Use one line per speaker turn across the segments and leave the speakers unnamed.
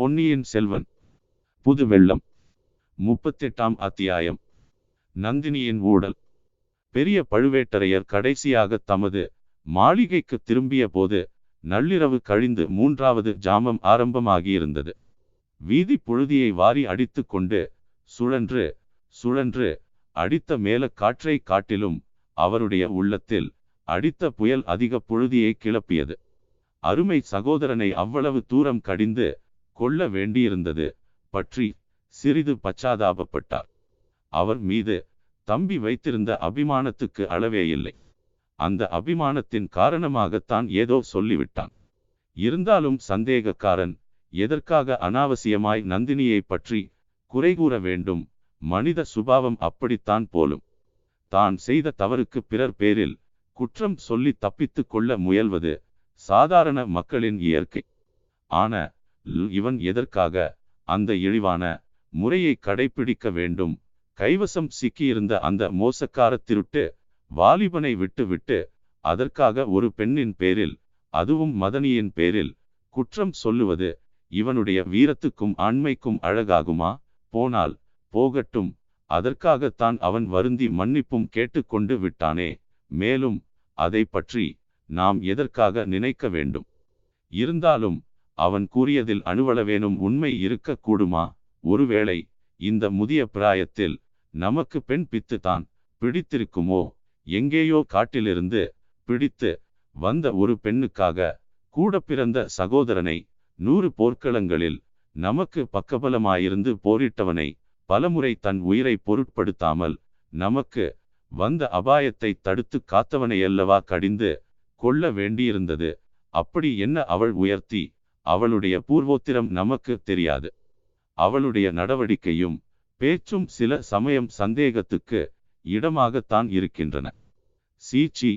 பொன்னியின் செல்வன். புது வெள்ளம். முப்பத்தெட்டாம் அத்தியாயம். நந்தினியின் ஊடல். பெரிய பழுவேட்டரையர் கடைசியாக தமது மாளிகைக்கு திரும்பிய போது நள்ளிரவு கழிந்து மூன்றாவது ஜாமம் ஆரம்பமாகியிருந்தது. வீதி புழுதியை வாரி அடித்து கொண்டு சுழன்று சுழன்று அடித்த மேல காற்றை காட்டிலும் அவருடைய உள்ளத்தில் அடித்த புயல் அதிக புழுதியை கிளப்பியது. அருமை சகோதரனை அவ்வளவு தூரம் கடிந்து கொள்ள வேண்டியிருந்தது. பற்றி சிறிது பச்சாதாபப்பட்டார். அவர் மீது தம்பி வைத்திருந்த அபிமானத்துக்கு அளவே இல்லை அந்த அபிமானத்தின் காரணமாகத்தான் ஏதோ சொல்லிவிட்டான். இருந்தாலும் சந்தேகக்காரன் எதற்காக அனாவசியமாய் நந்தினியை பற்றி குறை கூற வேண்டும்? மனித சுபாவம் அப்படித்தான் போலும். தான் செய்த தவறுக்கு பிறர் பேரில் குற்றம் சொல்லி தப்பித்து கொள்ள முயல்வது சாதாரண மக்களின் இயற்கை. ஆன இவன் எதற்காக அந்த இழிவான முறையை கடைபிடிக்க வேண்டும்? கைவசம் சிக்கியிருந்த அந்த மோசக்கார திருட்டு வாலிபனை விட்டுவிட்டு அதற்காக ஒரு பெண்ணின் பேரில் அதுவும் மதனியின் பேரில் குற்றம் சொல்லுவது இவனுடைய வீரத்துக்கும் ஆண்மைக்கும் அழகாகுமா? போனால் போகட்டும் அதற்காகத்தான் அவன் வருந்தி மன்னிப்பும் கேட்டுக்கொண்டு விட்டானே மேலும் அதை பற்றி நாம் எதற்காக நினைக்க வேண்டும்? இருந்தாலும் அவன் கூறியதில் அணுவளவேனும் உண்மை இருக்கக்கூடுமா? ஒருவேளை இந்த முதிய பிராயத்தில் நமக்கு பெண் பித்து தான் பிடித்திருக்குமோ? எங்கேயோ காட்டிலிருந்து பிடித்து வந்த ஒரு பெண்ணுக்காக கூட பிறந்த சகோதரனை நூறு போர்க்களங்களில் நமக்கு பக்கபலமாயிருந்து போரிட்டவனை பலமுறை தன் உயிரை பொருட்படுத்தாமல் நமக்கு வந்த அபாயத்தை தடுத்து காத்தவனையல்லவா கடிந்து கொள்ள வேண்டியிருந்தது? அப்படி என்ன அவள் உயர்த்தி அவளுடைய பூர்வோத்திரம் நமக்கு தெரியாது. அவளுடைய நடவடிக்கையும் பேச்சும் சில சமயம் சந்தேகத்துக்கு இடமாகத்தான் இருக்கின்றன. சீச்சி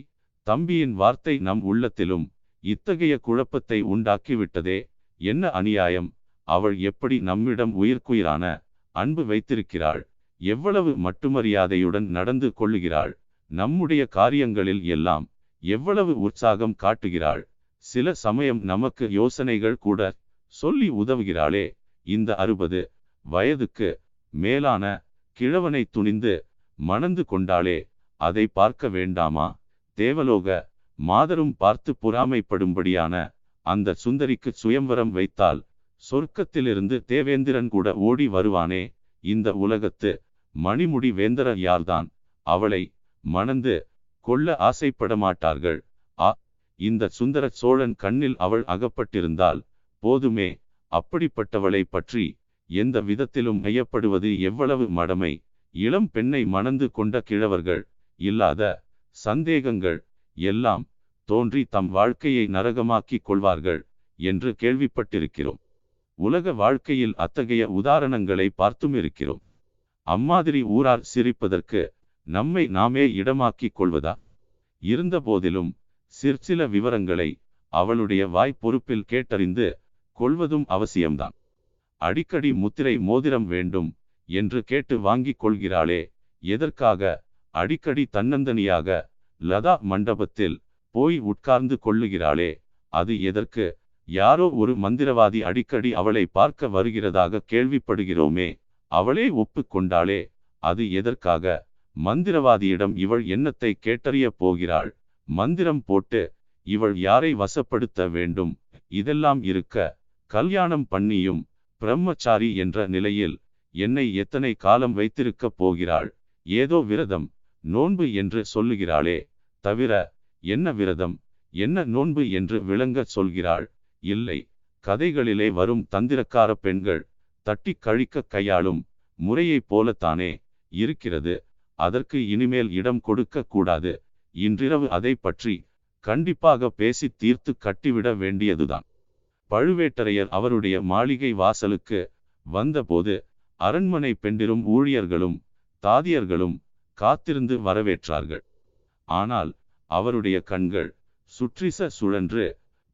தம்பியின் வார்த்தை நம் உள்ளத்திலும் இத்தகைய குழப்பத்தை உண்டாக்கிவிட்டதே என்ன அநியாயம்? அவள் எப்படி நம்மிடம் உயிர்க்குயிரான அன்பு வைத்திருக்கிறாள்? எவ்வளவு மட்டுமரியாதையுடன் நடந்து கொள்ளுகிறாள்? நம்முடைய காரியங்களில் எல்லாம் எவ்வளவு உற்சாகம் காட்டுகிறாள்? சில சமயம் நமக்கு யோசனைகள் கூட சொல்லி உதவுகிறாளே. இந்த அறுபது வயதுக்கு மேலான கிழவனை துணிந்து மணந்து கொண்டாளே. அதை பார்க்க வேண்டாமா? தேவலோக மாதரும் பார்த்து பொறாமைப்படும்படியான அந்த சுந்தரிக்கு சுயம்வரம் வைத்தால் சொர்க்கத்திலிருந்து தேவேந்திரன் கூட ஓடி வருவானே. இந்த உலகத்து மணிமுடி வேந்தர யார்தான்? அவளை மணந்து கொள்ள ஆசைப்பட மாட்டார்கள் இந்த சுந்தர சோழன் கண்ணில் அவள் அகப்பட்டிருந்தால் போதுமே. அப்படிப்பட்டவளை பற்றி எந்த விதத்திலும் ஐயப்படுவது எவ்வளவு மடமை. இளம் பெண்ணை மணந்து கொண்ட கிழவர்கள் இல்லாத சந்தேகங்கள் எல்லாம் தோன்றி தம் வாழ்க்கையை நரகமாக்கிக் கொள்வார்கள் என்று கேள்விப்பட்டிருக்கிறோம். உலக வாழ்க்கையில் அத்தகைய உதாரணங்களை பார்த்தும் இருக்கிறோம். அம்மாதிரி ஊரார் சிரிப்பதற்கு நம்மை நாமே இடமாக்கிக் கொள்வதா? இருந்த போதிலும் சிற்சில விவரங்களை அவளுடைய வாய் பொறுப்பில் கேட்டறிந்து கொள்வதும் அவசியம்தான். அடிக்கடி முத்திரை மோதிரம் வேண்டும் என்று கேட்டு வாங்கிக் கொள்கிறாளே எதற்காக? அடிக்கடி தன்னந்தனியாக லதா மண்டபத்தில் போய் உட்கார்ந்து கொள்ளுகிறாளே அது எதற்கு? யாரோ ஒரு மந்திரவாதி அடிக்கடி அவளை பார்க்க வருகிறதாக கேள்விப்படுகிறோமே அவளே ஒப்புக்கொண்டாளே அது எதற்காக? மந்திரவாதியிடம் இவள் எண்ணத்தை கேட்டறிய போகிறாள்? மந்திரம் போட்டு இவள் யாரை வசப்படுத்த வேண்டும்? இதெல்லாம் இருக்க கல்யாணம் பண்ணியும் பிரம்மச்சாரி என்ற நிலையில் என்னை எத்தனை காலம் வைத்திருக்கப் போகிறாள்? ஏதோ விரதம் நோன்பு என்று சொல்லுகிறாளே தவிர என்ன விரதம் என்ன நோன்பு என்று விளங்க சொல்கிறாள்? இல்லை கதைகளிலே வரும் தந்திரக்கார பெண்கள் தட்டி கழிக்க கையாளும் முறையைப் போலத்தானே இருக்கிறது. அதற்கு இனிமேல் இடம் கொடுக்க கூடாது. இன்றிரவு அதை பற்றி கண்டிப்பாக பேசி தீர்த்து கட்டிவிட வேண்டியதுதான். பழுவேட்டரையர் அவருடைய மாளிகை வாசலுக்கு வந்தபோது அரண்மனை பெண்டிரும் ஊழியர்களும் தாதியர்களும் காத்திருந்து வரவேற்றார்கள். ஆனால் அவருடைய கண்கள் சுற்றிச சுழன்று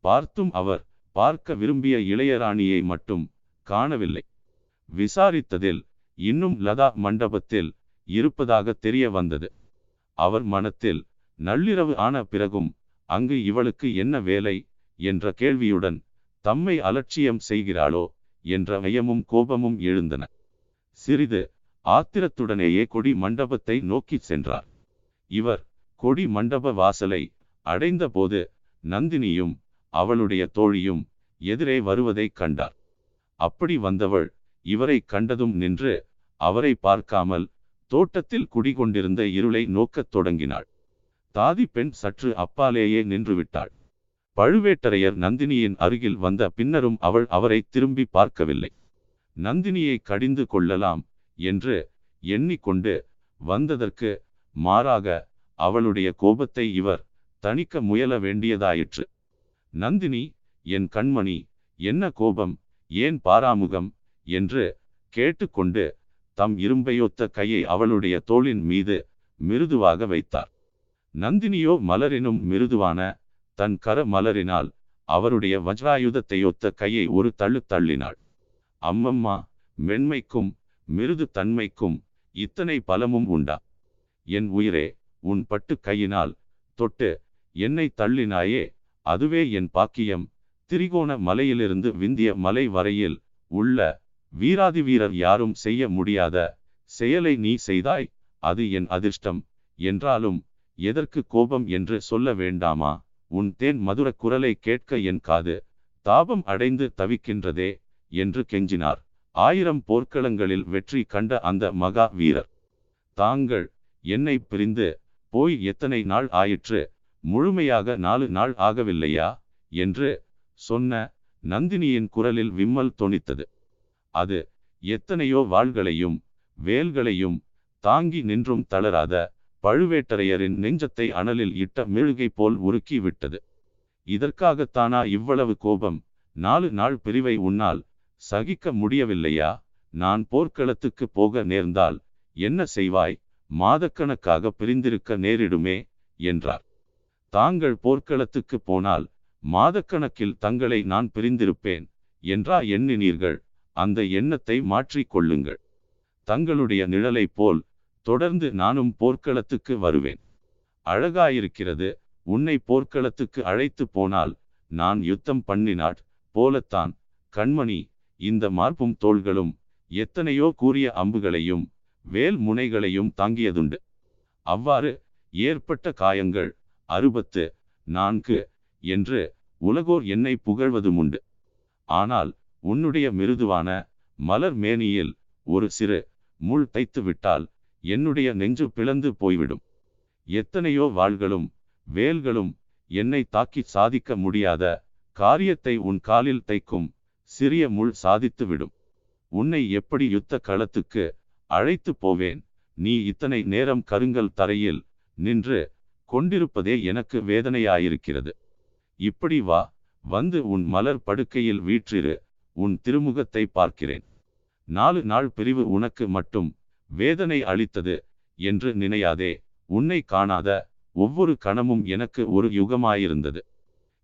பார்த்தும் அவர் பார்க்க விரும்பிய இளையராணியை மட்டும் காணவில்லை. விசாரித்ததில் இன்னும் லதா மண்டபத்தில் இருப்பதாக தெரிய வந்தது. அவர் மனத்தில் நள்ளிரவு ஆன பிறகும் அங்கு இவளுக்கு என்ன வேலை? என்ற கேள்வியுடன் தம்மை அலட்சியம் செய்கிறாளோ? என்ற வயமும் கோபமும் எழுந்தன. சிறிது ஆத்திரத்துடனேயே கொடி மண்டபத்தை நோக்கிச் சென்றார். இவர் கொடி மண்டப வாசலை அடைந்தபோது நந்தினியும் அவளுடைய தோழியும் எதிரே வருவதைக் கண்டார். அப்படி வந்தவள் இவரை கண்டதும் நின்று அவரை பார்க்காமல் தோட்டத்தில் குடிகொண்டிருந்த இருளை நோக்கத் தொடங்கினாள். தாதி பெண் சற்று அப்பாலேயே நின்றுவிட்டாள். பழுவேட்டரையர் நந்தினியின் அருகில் வந்த பின்னரும் அவள் அவரை திரும்பி பார்க்கவில்லை. நந்தினியை கடிந்து கொள்ளலாம் என்று எண்ணிக்கொண்டு வந்ததற்கு மாறாக அவளுடைய கோபத்தை இவர் தணிக்க முயல வேண்டியதாயிற்று. நந்தினி என் கண்மணி என்ன கோபம்? ஏன் பாராமுகம்? என்று கேட்டுக்கொண்டு தம் இரும்பையொத்த கையை அவளுடைய தோளின் மீது மிருதுவாக வைத்தார். நந்தினியோ மலரினும் மிருதுவான தன் கர மலரினால் அவருடைய வஜ்ராயுதத்தையொத்த கையை ஒரு தள்ளு தள்ளினாள். அம்மம்மா மென்மைக்கும் மிருது தன்மைக்கும் இத்தனை பலமும் உண்டா? என் உயிரே உன் பட்டு கையினால் தொட்டு என்னை தள்ளினாயே அதுவே என் பாக்கியம். திரிகோண மலையிலிருந்து விந்திய மலை வரையில் உள்ள வீராதி வீரர் யாரும் செய்ய முடியாத செயலை நீ செய்தாய் அது என் அதிர்ஷ்டம். என்றாலும் எதற்கு கோபம் என்று சொல்ல வேண்டாமா? உன் தேன் மதுர குரலை கேட்க என் காது தாபம் அடைந்து தவிக்கின்றதே என்று கெஞ்சினார். ஆயிரம் போர்க்களங்களில் வெற்றி கண்ட அந்த மகா வீரர். தாங்கள் என்னை பிரிந்து போய் எத்தனை நாள் ஆயிற்று? முழுமையாக நாலு நாள் ஆகவில்லையா? என்று சொன்ன நந்தினியின் குரலில் விம்மல் தொனித்தது. அது எத்தனையோ வாள்களையும் வேல்களையும் தாங்கி நின்றும் தளராத பழுவேட்டரையரின் நெஞ்சத்தை அனலில் இட்ட மெழுகை போல் உருக்கி விட்டது இதற்காகத்தானா இவ்வளவு கோபம்? நாலு நாள் பிரிவை உன்னால் சகிக்க முடியவில்லையா? நான் போர்க்களத்துக்கு போக நேர்ந்தால் என்ன செய்வாய்? மாதக்கணக்காக பிரிந்திருக்க நேரிடுமே? என்றார். தாங்கள் போர்க்களத்துக்கு போனால் மாதக்கணக்கில் தங்களை நான் பிரிந்திருப்பேன் என்றா எண்ணினீர்கள்? அந்த எண்ணத்தை மாற்றிக் கொள்ளுங்கள். தங்களுடைய நிழலைப் போல் தொடர்ந்து நானும் போர்க்களத்துக்கு வருவேன். அழகாயிருக்கிறது உன்னை போர்க்களத்துக்கு அழைத்து போனால் நான் யுத்தம் பண்ணினாட் போலத்தான். கண்மணி இந்த மார்பும் தோள்களும் எத்தனையோ கூறிய அம்புகளையும் வேல் முனைகளையும் தாங்கியதுண்டு. அவ்வாறு ஏற்பட்ட காயங்கள் அறுபத்து நான்கு என்று உலகோர் என்னை புகழ்வதும் உண்டு ஆனால் உன்னுடைய மிருதுவான மலர் மேனியில் ஒரு சிறு முள் தைத்து விட்டால் என்னுடைய நெஞ்சு பிளந்து போய்விடும். எத்தனையோ வாள்களும் வேல்களும் என்னை தாக்கி சாதிக்க முடியாத காரியத்தை உன் காலில் தைக்கும் சிறிய முள் சாதித்துவிடும். உன்னை எப்படி யுத்த களத்துக்கு அழைத்து போவேன்? நீ இத்தனை நேரம் கருங்கல் தரையில் நின்று கொண்டிருப்பதே எனக்கு வேதனையாயிருக்கிறது. இப்படி வா வந்து உன் மலர் படுக்கையில் வீற்றிரு உன் திருமுகத்தை பார்க்கிறேன். நாலு நாள் பிரிவு உனக்கு மட்டும் வேதனை அளித்தது என்று நினையாதே உன்னை காணாத ஒவ்வொரு கணமும் எனக்கு ஒரு யுகமாயிருந்தது.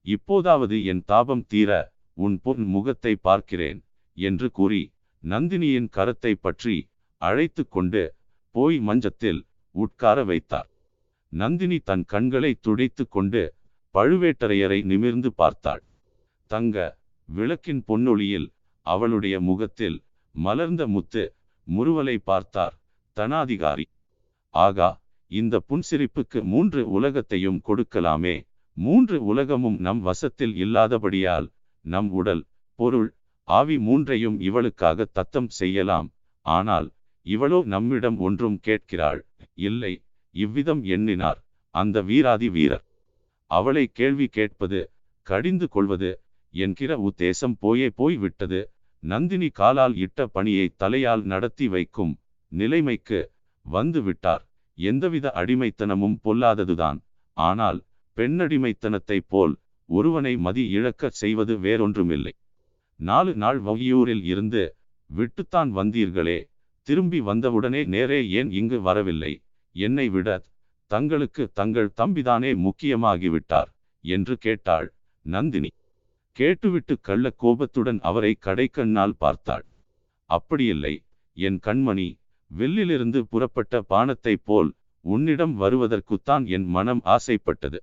இப்போதாவது என் தாபம் தீர உன் பொன் முகத்தை பார்க்கிறேன் என்று கூறி நந்தினியின் கரத்தை பற்றி அழைத்து கொண்டு போய் மஞ்சத்தில் உட்கார வைத்தார். நந்தினி தன் கண்களை துடைத்து கொண்டு பழுவேட்டரையரை நிமிர்ந்து பார்த்தாள். தங்க விளக்கின் பொன்னொளியில் அவளுடைய முகத்தில் மலர்ந்த முத்து முறுவலை பார்த்தார் தனாதிகாரி. ஆகா இந்த புன்சிரிப்புக்கு மூன்று உலகத்தையும் கொடுக்கலாமே. மூன்று உலகமும் நம் வசத்தில் இல்லாதபடியால் நம் உடல் பொருள் ஆவி மூன்றையும் இவளுக்காக தத்தம் செய்யலாம். ஆனால் இவளோ நம்மிடம் ஒன்றும் கேட்கிறாள். இல்லை இவ்விதம் எண்ணினார் அந்த வீராதி வீரர். அவளை கேள்வி கேட்பது கடிந்து கொள்வது என்கிற உத்தேசம் போயே போய் விட்டது நந்தினி காலால் இட்ட பணியை தலையால் நடத்தி வைக்கும் நிலைமைக்கு வந்து விட்டார் எந்தவித அடிமைத்தனமும் பொல்லாததுதான். ஆனால் பெண்ணடிமைத்தனத்தைப் போல் ஒருவனை மதி இழக்கச் செய்வது வேறொன்றுமில்லை. நாலு நாள் வகியூரில் இருந்து விட்டுத்தான் வந்தீர்களே. திரும்பி வந்தவுடனே நேரே ஏன் இங்கு வரவில்லை? என்னை விட தங்களுக்கு தங்கள் தம்பிதானே முக்கியமாகிவிட்டார் என்று கேட்டாள் நந்தினி. கேட்டுவிட்டு கள்ள கோபத்துடன் அவரை கடைக்கண்ணால் பார்த்தாள். அப்படியில்லை என் கண்மணி வில்லிலிருந்து புறப்பட்ட பானத்தைப் போல் உன்னிடம் வருவதற்குத்தான் என் மனம் ஆசைப்பட்டது.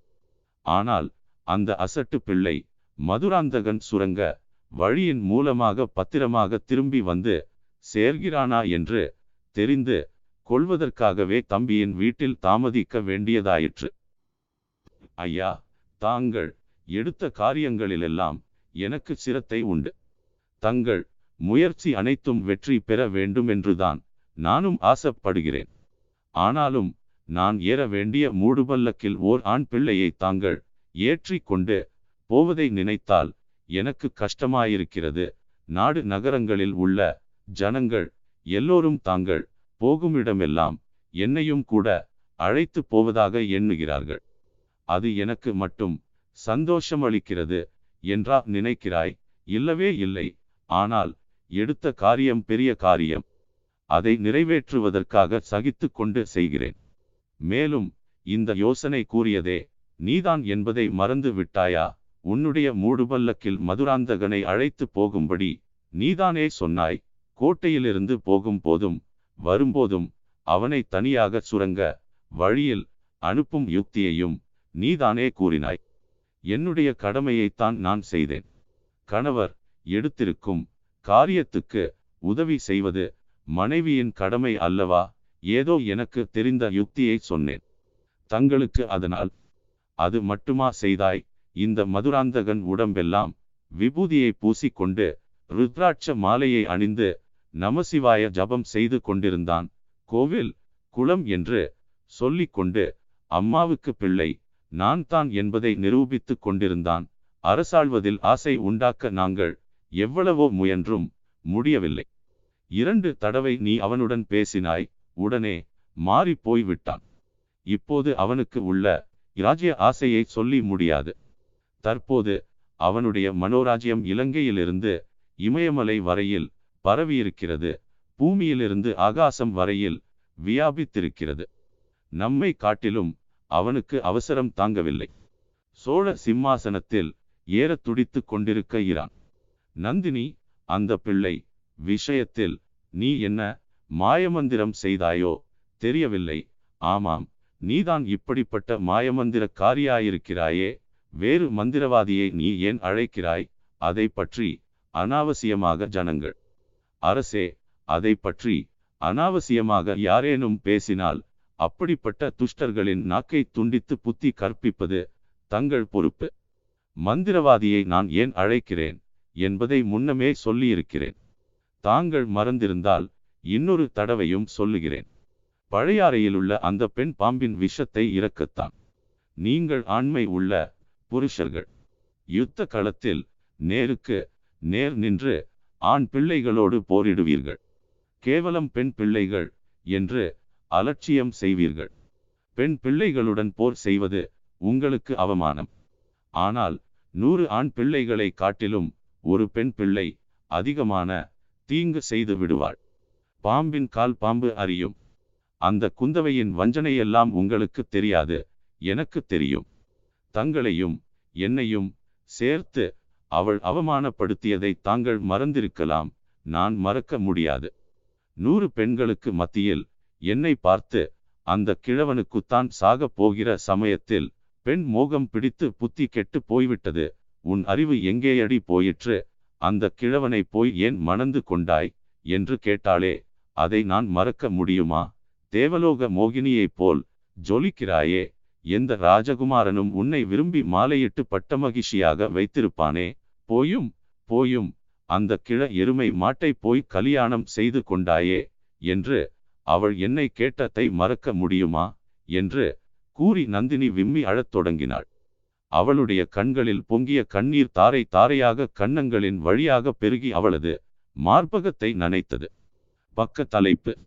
ஆனால் அந்த அசட்டு பிள்ளை மதுராந்தகன் சுரங்க வழியின் மூலமாக பத்திரமாக திரும்பி வந்து சேர்கிறானா என்று தெரிந்து கொள்வதற்காகவே தம்பியின் வீட்டில் தாமதிக்க வேண்டியதாயிற்று. ஐயா தாங்கள் எடுத்த காரியங்களிலெல்லாம் எனக்கு சிரத்தை உண்டு. தங்கள் முயற்சி அனைத்தும் வெற்றி பெற வேண்டும் என்றுதான் நானும் ஆசைப்படுகிறேன். ஆனாலும் நான் ஏற வேண்டிய மூடுபல்லக்கில் ஓர் ஆண் பிள்ளையை தாங்கள் ஏற்றி கொண்டு போவதை நினைத்தால் எனக்கு கஷ்டமாயிருக்கிறது. நாடு நகரங்களில் உள்ள ஜனங்கள் எல்லோரும் தாங்கள் போகுமிடமெல்லாம் என்னையும் கூட அழைத்து போவதாக எண்ணுகிறார்கள். அது எனக்கு மட்டும் சந்தோஷமளிக்கிறது என்றா நினைக்கிறாய்? இல்லவே இல்லை. ஆனால் எடுத்த காரியம் பெரிய காரியம். அதை நிறைவேற்றுவதற்காக சகித்து கொண்டு செய்கிறேன். மேலும் இந்த யோசனை கூறியதே நீதான் என்பதை மறந்து விட்டாயா? உன்னுடைய மூடுபல்லக்கில் மதுராந்தகனை அழைத்து போகும்படி நீதானே சொன்னாய்? கோட்டையிலிருந்து போகும் போதும் வரும்போதும் அவனை தனியாக சுரங்க வழியில் அனுப்பும் யுக்தியையும் நீதானே கூறினாய். என்னுடைய கடமையைத்தான் நான் செய்தேன். கணவர் எடுத்திருக்கும் காரியத்துக்கு உதவி செய்வது மனைவியின் கடமை அல்லவா? ஏதோ எனக்கு தெரிந்த யுக்தியை சொன்னேன். தங்களுக்கு அதனால் அது மட்டுமா செய்தாய்? இந்த மதுராந்தகன் உடம்பெல்லாம் விபூதியை பூசிக்கொண்டு ருத்ராட்ச மாலையை அணிந்து நமசிவாய ஜபம் செய்து கொண்டிருந்தான். கோவில் குளம் என்று சொல்லிக்கொண்டு அம்மாவுக்கு பிள்ளை நான் தான் என்பதை நிரூபித்து கொண்டிருந்தான். அரசாள்வதில் ஆசை உண்டாக்க நாங்கள் எவ்வளவோ முயன்றும் முடியவில்லை. இரண்டு தடவை நீ அவனுடன் பேசினாய் உடனே மாறி போய்விட்டான். இப்போது அவனுக்கு உள்ள இராஜ்ய ஆசையை சொல்லி முடியாது. தற்போது அவனுடைய மனோராஜ்யம் இலங்கையிலிருந்து இமயமலை வரையில் பரவியிருக்கிறது. பூமியிலிருந்து ஆகாசம் வரையில் வியாபித்திருக்கிறது. நம்மை காட்டிலும் அவனுக்கு அவசரம் தாங்கவில்லை. சோழ சிம்மாசனத்தில் ஏற துடித்து கொண்டிருக்க இரான். நந்தினி அந்த பிள்ளை விஷயத்தில் நீ என்ன மாயமந்திரம் செய்தாயோ தெரியவில்லை. ஆமாம் நீதான் இப்படிப்பட்ட மாயமந்திர காரியாயிருக்கிறாயே வேறு மந்திரவாதியை நீ ஏன் அழைக்கிறாய்? அதை பற்றி அனாவசியமாக ஜனங்கள். அரசே அதை பற்றி அனாவசியமாக யாரேனும் பேசினால் அப்படிப்பட்ட துஷ்டர்களின் நாக்கை துண்டித்து புத்தி கற்பிப்பது தங்கள் பொறுப்பு. மந்திரவாதியை நான் ஏன் அழைக்கிறேன் என்பதை முன்னமே சொல்லியிருக்கிறேன். தாங்கள் மறந்திருந்தால் இன்னொரு தடவையும் சொல்லுகிறேன். பழையாறையிலுள்ள அந்த பெண் பாம்பின் விஷத்தை இறக்கத்தான். நீங்கள் ஆண்மை உள்ள புருஷர்கள். யுத்த களத்தில் நேருக்கு நேர் நின்று ஆண் பிள்ளைகளோடு போரிடுவீர்கள். கேவலம் பெண் பிள்ளைகள் என்று அலட்சியம் செய்வீர்கள். பெண் பிள்ளைகளுடன் போர் செய்வது உங்களுக்கு அவமானம். ஆனால் நூறு ஆண் பிள்ளைகளை காட்டிலும் ஒரு பெண் பிள்ளை அதிகமான தீங்கு செய்து விடுவாள். பாம்பின் கால் பாம்பு அறியும். அந்த குந்தவையின் வஞ்சனையெல்லாம் உங்களுக்கு தெரியாது எனக்கு தெரியும். தங்களையும் என்னையும் சேர்த்து அவள் அவமானப்படுத்தியதை தாங்கள் மறந்திருக்கலாம் நான் மறக்க முடியாது. நூறு பெண்களுக்கு மத்தியில் என்னை பார்த்து அந்த கிழவனுக்குத்தான் சாகப் போகிற சமயத்தில் பெண் மோகம் பிடித்து புத்தி கெட்டு போய்விட்டது. உன் அறிவு எங்கேயடி போயிற்று? அந்த கிழவனை போய் ஏன் மணந்து கொண்டாய்? என்று கேட்டாளே அதை நான் மறக்க முடியுமா? தேவலோக மோகினியைப் போல் ஜொலிக்கிறாயே எந்த ராஜகுமாரனும் உன்னை விரும்பி மாலையிட்டு பட்டமகிஷியாக வைத்திருப்பானே? போயும் போயும் அந்த கிழ எருமை மாட்டை போய் கலியாணம் செய்து கொண்டாயே? என்று அவள் என்னை கேட்டதை மறக்க முடியுமா? என்று கூறி நந்தினி விம்மி அழத் தொடங்கினாள். அவளுடைய கண்களில் பொங்கிய கண்ணீர் தாரை தாரையாக கன்னங்களின் வழியாக பெருகி அவளது மார்பகத்தை நனைத்தது. பக்க தலைப்பு.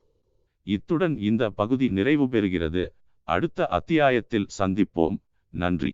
இத்துடன் இந்த பகுதி நிறைவு பெறுகிறது. அடுத்த அத்தியாயத்தில் சந்திப்போம். நன்றி.